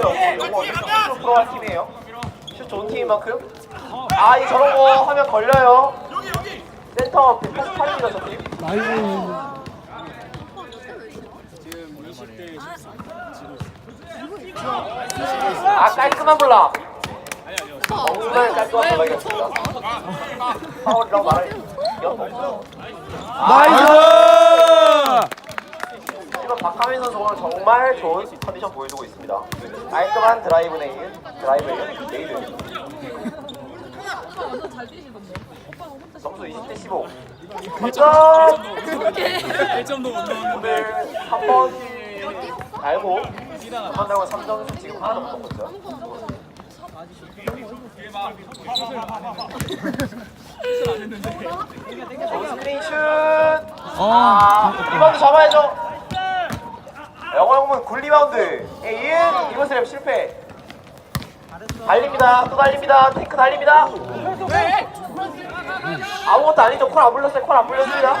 프로한 팀이에요. 슛 좋은 팀인 만큼. 아, 이 저런 거 하면 걸려요. 센터 188입니다, 저 팀. 아이고. 아, 깔끔한 블락. 정말 깔끔한 블락이었습니다. 파울이라고 없어요. 나이스! 지금 박하민 선수 오늘 정말 좋은 컨디션 보여주고 있습니다. 깔끔한 드라이브 네일, 드라이브 네일, 네일. 점수 20대 15. 점점 1점도 못 넣었는데 오늘 한 번씩 달고 한번 달고 3점씩 지금 하나도 못 먹었죠. 좋은 스크린 슛. 아, 리바운드 잡아야죠. 영어 영문 굴 리바운드. 에 이은 리버스 랩 실패. 달립니다. 또 달립니다. 테이크 달립니다. 아무것도 아니죠. 콜 안 불렸어요. 콜 안 불렸습니다.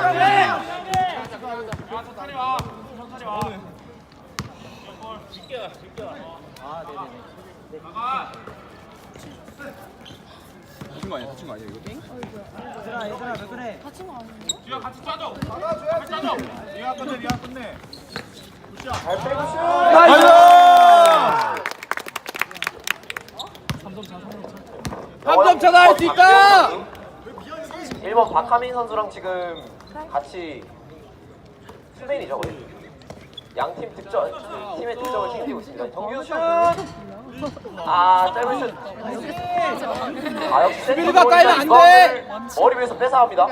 다친 거 아니야? 다친 거 아니야 이거? 얘들아 얘들아 왜 그래? 잘 빼고 슛. 나이스! 3점 차다 할 수 있다! 1번 박하민 선수랑 지금 같이 슬맨이죠 거의 양팀 득점 팀의 득점을 챙기고 있습니다 정규 슛! 아 짧은 슛! 아 역시 센터 수비가 까이면 안 돼! 머리 위에서 뺏어합니다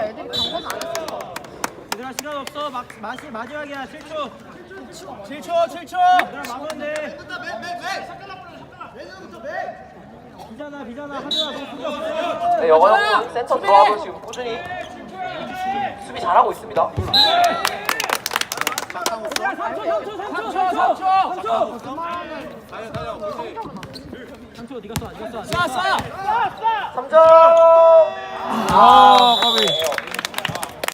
얘들아 시간 없어 막 마시 마지막이야 7초 7초 7초! 얘들아 막으면 돼 비잖아 비잖아. 하준아 너 없어. 네형 센터 들어와도 지금 꾸준히 수비! 잘하고 있습니다. 3초 3초 3초 3초 3초. 3초! 니가 쏴 니가 쏴 쏴! 3점! 아, 까비.